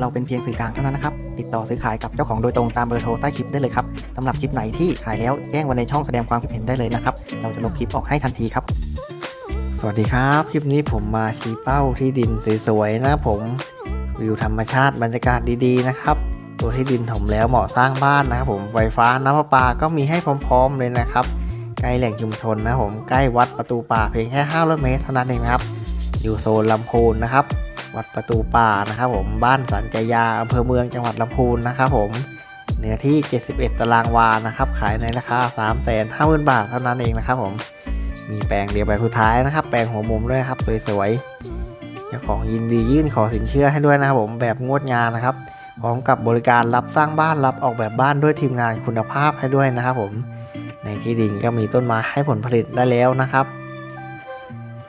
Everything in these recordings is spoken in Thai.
เราเป็นเพียงสื่อกลางเท่านั้นนะครับ ติดต่อซื้อขายกับเจ้าของโดยตรงตามเบอร์โทรใต้คลิปได้เลยครับสำหรับคลิปไหนที่ขายแล้วแจ้งไว้ในช่องแสดงความคิดเห็นได้เลยนะครับ เราจะลงคลิปออกให้ทันทีครับ สวัสดีครับ คลิปนี้ผมมาชี้เป้าที่ดินสวยๆนะผมวิวธรรมชาติบรรยากาศดีๆนะครับ ตัวที่ดินถมแล้วเหมาะสร้างบ้านนะครับผมไฟฟ้าน้ำประปาก็มีให้พร้อม ๆ เลยนะครับใกล้แหล่งชุมชนนะผมใกล้วัดประตูป่าเพียงแค่500เมตรเท่านั้นเองครับ อยู่โซนลำพูนนะครับ วัดประตูป่านะครับผมบ้านสันจยาอำเภอเมืองจังหวัดลำพูนนะครับผมเนื้อที่ 71 ตารางวานะครับขายในราคา 3 5 0 0 0 0 บาทเท่านั้นเองนะครับผมมีแปลงเดียวแปลงสุดท้ายนะครับ แปลงหัวมุมด้วยครับสวยๆเจ้าของยินดียื่นขอสินเชื่อให้ด้วยนะครับผมแบบงวดงานนะครับพร้อมกับบริการรับสร้างบ้านรับออกแบบบ้านด้วยทีมงานคุณภาพให้ด้วยนะครับผมในที่ดินก็มีต้นไม้ให้ผลผลิตได้แล้วนะครับ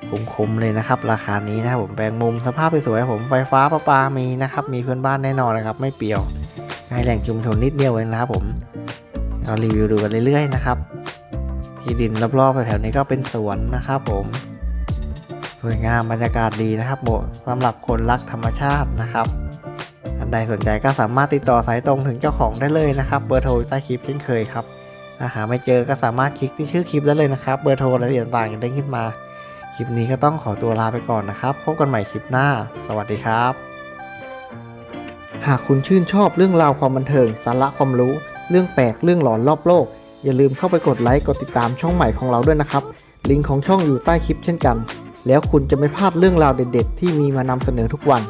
คุ้มๆเลยนะครับ ราคานี้นะครับผมแปลงมุมสภาพสวยๆผมไฟฟ้าประปามีนะครับ มีเพื่อนบ้านแน่นอนนะครับ ไม่เปี่ยวใกล้แหล่งชุมชนนิดเดียวเองนะครับผมเรารีวิวดูกันเรื่อยๆนะครับที่ดินรอบๆแถวๆนี้ก็เป็นสวนนะครับผมสวยงามบรรยากาศดีนะครับโบสำหรับคนรักธรรมชาตินะครับท่านใดสนใจก็สามารถติดต่อสายตรงถึงเจ้าของได้เลยนะครับ เบอร์โทรใต้คลิปเช่นเคยครับถ้าหาไม่เจอก็สามารถคลิกที่ชื่อคลิปได้เลยนะครับ เบอร์โทรรายละเอียดต่างๆจะได้ขึ้นมา คลิปนี้ก็ต้องขอตัวลาไปก่อนนะครับ พบกันใหม่คลิปหน้า สวัสดีครับ หากคุณชื่นชอบเรื่องราวความบันเทิง สาระความรู้ เรื่องแปลกเรื่องหลอนรอบโลก อย่าลืมเข้าไปกดไลค์กดติดตามช่องใหม่ของเราด้วยนะครับ ลิงก์ของช่องอยู่ใต้คลิปเช่นกัน แล้วคุณจะไม่พลาดเรื่องราวเด็ด ๆ ที่มีมานำเสนอทุกวัน